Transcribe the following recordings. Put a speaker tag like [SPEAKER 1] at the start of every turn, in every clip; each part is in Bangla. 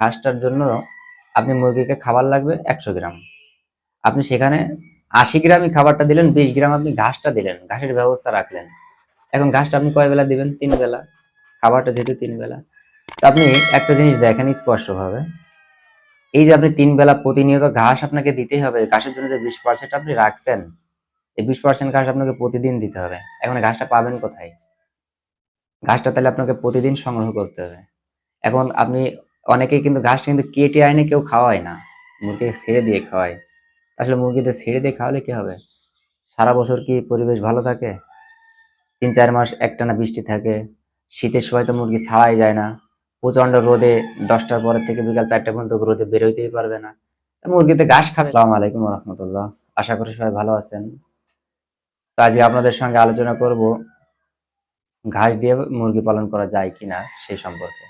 [SPEAKER 1] ঘাসটার জন্য আপনি মুরগিকে খাবার লাগবে একশো গ্রাম। আপনি সেখানে আশি গ্রামই খাবারটা দিলেন, বিশ গ্রাম আপনি ঘাসটা দিলেন, ঘাসের ব্যবস্থা রাখলেন। এখন ঘাসটা আপনি কয় বেলা দিবেন? তিন বেলা। খাবারটা যেহেতু তিন বেলা। তো আপনি একটা জিনিস দেখেন স্পষ্টভাবে। এই যে আপনি তিন বেলা প্রতিনিয়ত ঘাস আপনাকে দিতেই হবে, ঘাসের জন্য যে বিশ পার্সেন্ট আপনি রাখছেন, এই বিশ পার্সেন্ট ঘাস আপনাকে প্রতিদিন দিতে হবে। এখন ঘাসটা পাবেন কোথায়? ঘাসটা তাহলে আপনাকে প্রতিদিন সংগ্রহ করতে হবে। এখন আপনি অনেকেই কিন্তু ঘাসটা কিন্তু কেটে আইনে কেউ খাওয়ায় না। মুরগিকে ছেড়ে দিয়ে খাওয়ায়। আসলে মুরগিদের ছেড়ে দিয়ে খাওয়ালে কি হবে? সারা বছর কি পরিবেশ ভালো থাকে? তিন চার মাস একটানা বৃষ্টি থাকে, শীতের সময় তো মুরগি ছাড়াই যায় না। প্রচণ্ড রোদে দশটার পরের থেকে বিকাল চারটা পর্যন্ত রোদে বেরোতেই পারবে না। মুরগিতে ঘাস খাবে। সালাম আলাইকুম রহমতুল্লাহ আশা করি সবাই ভালো আছেন। তো আজকে আপনাদের সঙ্গে আলোচনা করব, ঘাস দিয়ে মুরগি পালন করা যায় কিনা সেই সম্পর্কে।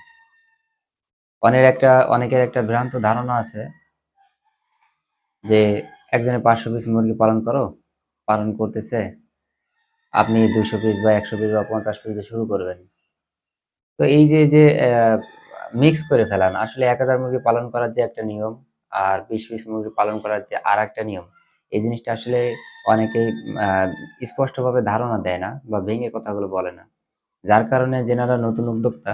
[SPEAKER 1] অনেক একটা, অনেকের একটা ভ্রান্ত ধারণা আছে যে একজনে পাঁচশো পিস মুরগি পালন করো, পালন করতেছে, আপনি দুইশো পিস বা একশো পিস বা পঞ্চাশ পিস শুরু করবেন। তো এই যে যে মিক্স করে ফেলান, আসলে এক হাজার মুরগি পালন করার যে একটা নিয়ম আর বিশ পিস মুরগি পালন করার যে আর একটা নিয়ম, এই জিনিসটা আসলে অনেকেই স্পষ্টভাবে ধারণা দেয় না বা ভেঙে কথাগুলো বলে না। যার কারণে যেনারা নতুন উদ্যোক্তা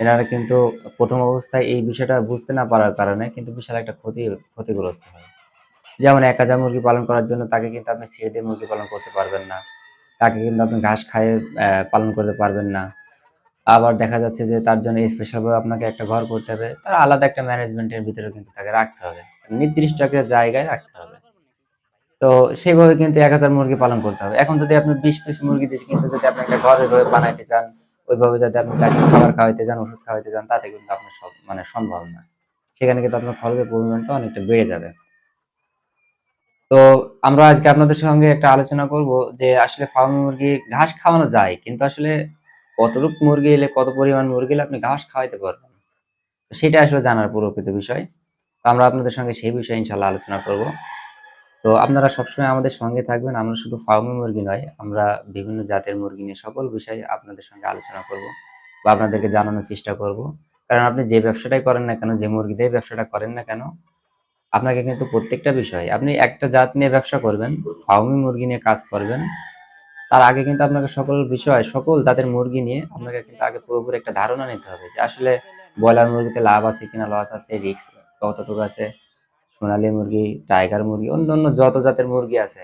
[SPEAKER 1] এনারা কিন্তু প্রথম অবস্থায় এই বিষয়টা বুঝতে না পারার কারণে কিন্তু বিশাল একটা ক্ষতি ক্ষতিগ্রস্ত হয়। যেমন এক হাজার মুরগি পালন করার জন্য তাকে কিন্তু আপনি ছেড়ে দিয়ে মুরগি পালন করতে পারবেন না। তাকে কিন্তু আপনি ঘাস আহ, পালন করতে পারবেন না। আবার দেখা যাচ্ছে যে তার জন্য স্পেশালভাবে আপনাকে একটা ঘর করতে হবে। তার আলাদা একটা ম্যানেজমেন্টের ভিতরে কিন্তু তাকে রাখতে হবে। নির্দিষ্ট একটা জায়গায় রাখতে হবে। তো সেইভাবে কিন্তু এক হাজার মুরগি পালন করতে হবে। এখন যদি আপনি বিশ পিস মুরগি দিয়ে কিন্তু যদি আপনি একটা ঘরে ঘরে বানাইতে চান ওইভাবে যদি আপনি তাকে খাবার খাওয়াইতে চান ওষুধ খাওয়াইতে চান তাতে কিন্তু আপনার সব মানে সম্ভব না। সেখানে কিন্তু আপনার খরচের পরিমাণটা অনেকটা বেড়ে যাবে। তো আমরা আজকে আপনাদের সঙ্গে একটা আলোচনা করব যে আসলে ফার্ম মুরগি ঘাস খাওয়ানো যায়, কিন্তু আসলে কতটুক মুরগি এলে, কত পরিমাণ মুরগি এলে আপনি ঘাস খাওয়াইতে পারবেন? সেটা আসলে জানার প্রকৃত বিষয়। তো আমরা আপনাদের সঙ্গে সেই বিষয়ে ইনশাল্লাহ আলোচনা করব। তো আপনারা সবসময় আমাদের সঙ্গে থাকবেন। আমরা শুধু ফার্মি মুরগি নয়, আমরা বিভিন্ন জাতের মুরগি নিয়ে সকল বিষয়ে আপনাদের সঙ্গে আলোচনা করব বা আপনাদেরকে জানানোর চেষ্টা করব। কারণ আপনি যে ব্যবসাটাই করেন না কেন, যে মুরগি দিয়ে ব্যবসাটা করেন না কেন, আপনাকে কিন্তু প্রত্যেকটা বিষয়, আপনি একটা জাত নিয়ে ব্যবসা করবেন, ফার্মি মুরগি নিয়ে কাজ করবেন, তার আগে কিন্তু আপনাকে সকল বিষয়, সকল জাতের মুরগি নিয়ে আপনাকে কিন্তু আগে পুরোপুরি একটা ধারণা নিতে হবে যে আসলে ব্রয়লার মুরগিতে লাভ আছে কিনা, লস আছে, রিস্ক কতটুকু আছে। সোনালী মুরগি, টাইগার মুরগি, অন্য অন্য যত জাতের মুরগি আছে।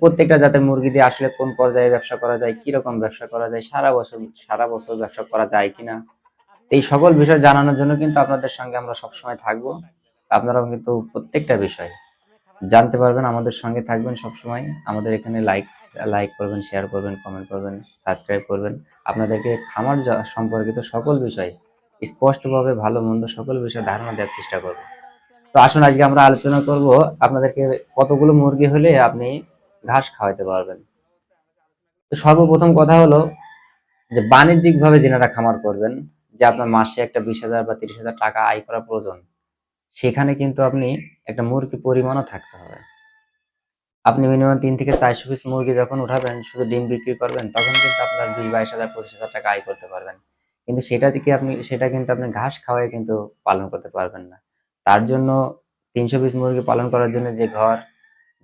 [SPEAKER 1] প্রত্যেকটা জাতের মুরগি দিয়ে আসলে কোন পর্যায়ে ব্যবসা করা যায় কি রকম ব্যবসা করা যায়, সারা বছর সারা বছর ব্যবসা করা যায় কিনা? এই সকল বিষয় জানানোর জন্য কিন্তু আপনাদের সঙ্গে আমরা সবসময় থাকব। আপনারাও কিন্তু প্রত্যেকটা বিষয় জানতে পারবেন, আমাদের সঙ্গে থাকবেন সবসময়। আমাদের এখানে লাইক লাইক করবেন শেয়ার করবেন কমেন্ট করবেন সাবস্ক্রাইব করবেন। আপনাদেরকে খামার সম্পর্কিত সকল বিষয় স্পষ্টভাবে, ভালো মন্দ সকল বিষয়ে ধারণা দেওয়ার চেষ্টা করব। তো আসুন, আজকে আমরা আলোচনা করব আপনাদেরকে কতগুলো মুরগি হলে আপনি ঘাস খাওয়াতে পারবেন। তো সর্বপ্রথম কথা হলো যে বাণিজ্যিকভাবে যেনারা খামার করবেন, যে আপনার মাসে একটা বিশ হাজার বা তিরিশ হাজার টাকা আয় করা প্রয়োজন, সেখানে কিন্তু আপনি একটা মুরগি পরিমাণও থাকতে হবে। আপনি মিনিমাম তিন থেকে চারশো পিস মুরগি যখন উঠাবেন, শুধু ডিম বিক্রি করবেন, তখন কিন্তু আপনার বিশ, বাইশ হাজার, পঁচিশ হাজার টাকা আয় করতে পারবেন। কিন্তু সেটা থেকে আপনি, সেটা কিন্তু আপনি ঘাস খাওয়াই কিন্তু পালন করতে পারবেন না। তার জন্য তিনশো পিস মুরগি পালন করার জন্য যে ঘর,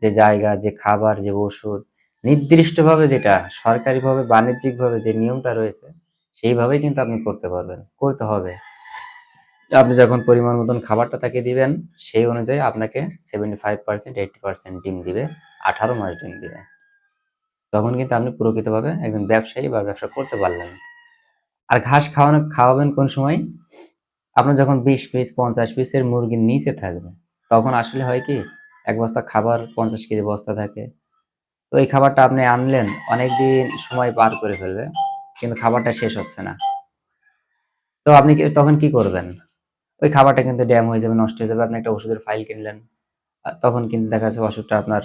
[SPEAKER 1] যে জায়গা, যে খাবার, যে ওষুধ, নির্দিষ্টভাবে যেটা সরকারিভাবে, বাণিজ্যিকভাবে যে নিয়মটা রয়েছে, সেইভাবেই কিন্তু আপনি করতে পারবেন, করতে হবে। আপনি যখন পরিমাণ মতন খাবারটা তাকে দিবেন, সেই অনুযায়ী আপনাকে seventy five percent eighty percent ডিম দিবে, আঠারো মাস ডিম দিবে। তখন কিন্তু আপনি প্রকৃতভাবে একজন ব্যবসায়ী বা ব্যবসা করতে পারলেন। আর ঘাস খাওয়ানো, খাওয়াবেন কোন সময়? আপনার যখন বিশ পিস, পঞ্চাশ পিসের মুরগির নিচে থাকবে, তখন আসলে হয় কি, এক বস্তা খাবার পঞ্চাশ কেজি বস্তা থাকে। তো এই খাবারটা আপনি আনলেন অনেক দিন সময় পার করে ফেলবে, কিন্তু খাবারটা শেষ হচ্ছে না। তো আপনি তখন কি করবেন? ওই খাবারটা কিন্তু ড্যাম হয়ে যাবে, নষ্ট হয়ে যাবে, আপনি একটা ওষুধের ফাইল কিনলেন তখন কিন্তু দেখা যাচ্ছে ওষুধটা আপনার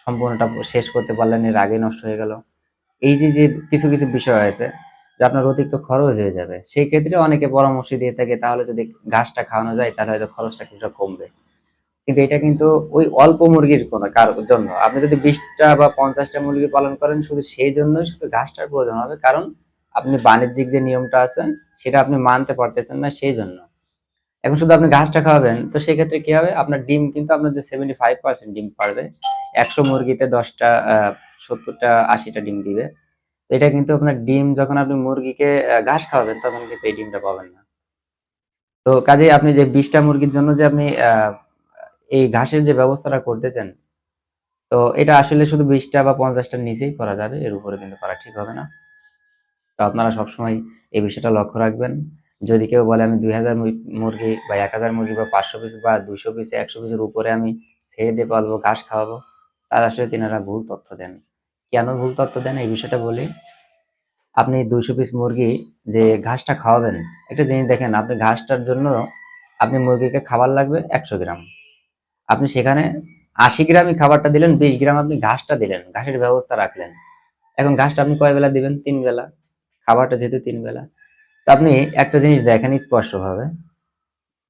[SPEAKER 1] সম্পূর্ণটা শেষ করতে পারলেন, এর আগে নষ্ট হয়ে গেল। এই যে যে কিছু কিছু বিষয় আছে যে আপনার অতিরিক্ত খরচ হয়ে যাবে। সেই ক্ষেত্রে অনেকে পরামর্শ দিয়ে থাকে, তাহলে যদি ঘাসটা খাওয়ানো যায়, তাহলে হয়তো খরচটা কিছুটা কমবে। কিন্তু এটা কিন্তু ওই অল্প মুরগির কোনো কারোর জন্য। আপনি যদি বিশটা বা পঞ্চাশটা মুরগি পালন করেন, শুধু সেই জন্যই শুধু ঘাসটার প্রয়োজন হবে। কারণ আপনি বাণিজ্যিক যে নিয়মটা আছে, সেটা আপনি মানতে পারতেছেন না সেই জন্য। এখন শুধু আপনি ঘাসটা খাওয়াবেন, তো সেক্ষেত্রে কি হবে? আপনার ডিম কিন্তু আপনার যে সেভেন্টি ফাইভ পার্সেন্ট ডিম পারবে, একশো মুরগিতে দশটা সত্তরটা, আশিটা ডিম দিবে। এটা কিন্তু আপনার ডিম যখন আপনি মুরগিকে ঘাস খাওয়াবেন, তখন কিন্তু এই ডিমটা পাবেন না। তো কাজেই আপনি যে বিশটা মুরগির জন্য যে আপনি এই ঘাসের যে ব্যবস্থাটা করতেছেন, তো এটা আসলে শুধু বিশটা বা পঞ্চাশটার নিচেই করা যাবে, এর উপরে কিন্তু করা ঠিক হবে না। তো আপনারা সবসময় এই বিষয়টা লক্ষ্য রাখবেন। যদি কেউ বলে, আমি দুই হাজার মুরগি বা এক হাজার মুরগি বা পাঁচশো পিস বা দুইশো পিস, একশো পিসের উপরে আমি ছেড়ে দিয়ে পালবো, ঘাস খাওয়াবো, তার আসলে তিনারা ভুল তথ্য দেন। কেন ভুল তথ্য দেন? এই বিষয়টা বলি। আপনি দুইশো পিস মুরগি যে ঘাসটা খাওয়াবেন, একটা জিনিস দেখেন, আপনি ঘাসটার জন্য আপনি মুরগিকে খাবার লাগবে একশো গ্রাম। আপনি সেখানে আশি গ্রামই খাবারটা দিলেন, বিশ গ্রাম আপনি ঘাসটা দিলেন, ঘাসের ব্যবস্থা রাখলেন। এখন ঘাসটা আপনি কয় বেলা দিবেন? তিন বেলা। খাবারটা যেহেতু তিন বেলা। তো আপনি একটা জিনিস দেখেন স্পষ্টভাবে।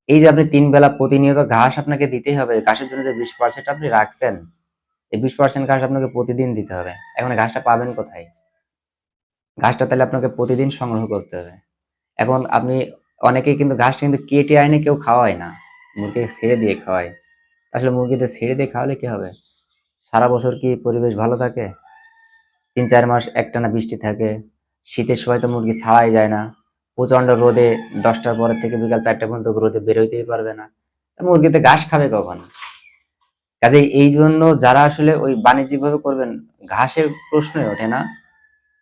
[SPEAKER 1] এই যে আপনি তিন বেলা প্রতিনিয়ত ঘাস আপনাকে দিতেই হবে, ঘাসের জন্য যে বিশ পার্সেন্ট আপনি রাখছেন এই বিশ পার্সেন্ট ঘাস আপনাকে প্রতিদিন দিতে হবে। এখন ঘাসটা পাবেন কোথায়? ঘাসটা তাহলে আপনাকে প্রতিদিন সংগ্রহ করতে হবে। এখন আপনি অনেকেই কিন্তু ঘাসটা কিন্তু কেটে আইনে কেউ খাওয়ায় না। মুরগিকে ছেড়ে দিয়ে খাওয়ায়। আসলে মুরগিতে ছেড়ে দিয়ে খাওয়ালে কি হবে? সারা বছর কি পরিবেশ ভালো থাকে? তিন চার মাস একটানা বৃষ্টি থাকে, শীতের সময় তো মুরগি ছাড়াই যায় না। প্রচণ্ড রোদে দশটার পরের থেকে বিকাল চারটা পর্যন্ত রোদে বেরোইতেই পারবে না। মুরগিতে ঘাস খাবে কখন? কাজেই এই জন্য যারা আসলে ওই বাণিজ্যিকভাবে করবেন, ঘাসের প্রশ্নই ওঠে না।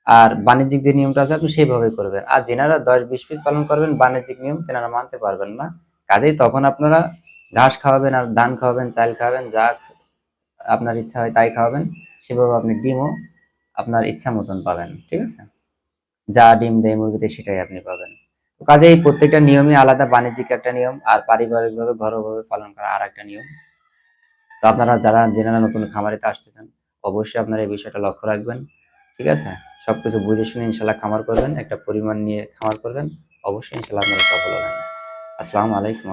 [SPEAKER 1] আর বাণিজ্যিক যে নিয়মটা আছে, আপনি সেইভাবে করবেন। আর যেনারা দশ বিশ পিস পালন করবেন, বাণিজ্যিক নিয়ম তেনারা মানতে পারবেন না। কাজেই তখন আপনারা ঘাস খাওয়াবেন আর ধান খাওয়াবেন, চাল খাওয়াবেন, যা আপনার ইচ্ছা হয় তাই খাওয়াবেন। সেভাবে আপনি ডিমও আপনার ইচ্ছা মতন পাবেন, ঠিক আছে? যা ডিম দেয় মুরগিতে, সেটাই আপনি পাবেন। কাজেই প্রত্যেকটা নিয়মই আলাদা, বাণিজ্যিক একটা নিয়ম আর পারিবারিকভাবে, ঘরোয়াভাবে পালন করা আর একটা নিয়ম। তো আপনারা যারা জেনারা নতুন খামারিতে আসতেছেন, অবশ্যই আপনারা এই বিষয়টা লক্ষ্য রাখবেন, ঠিক আছে? সব কিছু বুঝে শুনে ইনশাল্লাহ খামার করবেন, একটা পরিমাণ নিয়ে খামার করবেন, অবশ্যই ইনশাল্লাহ আপনারা সফল হবেন। আসসালামু আলাইকুম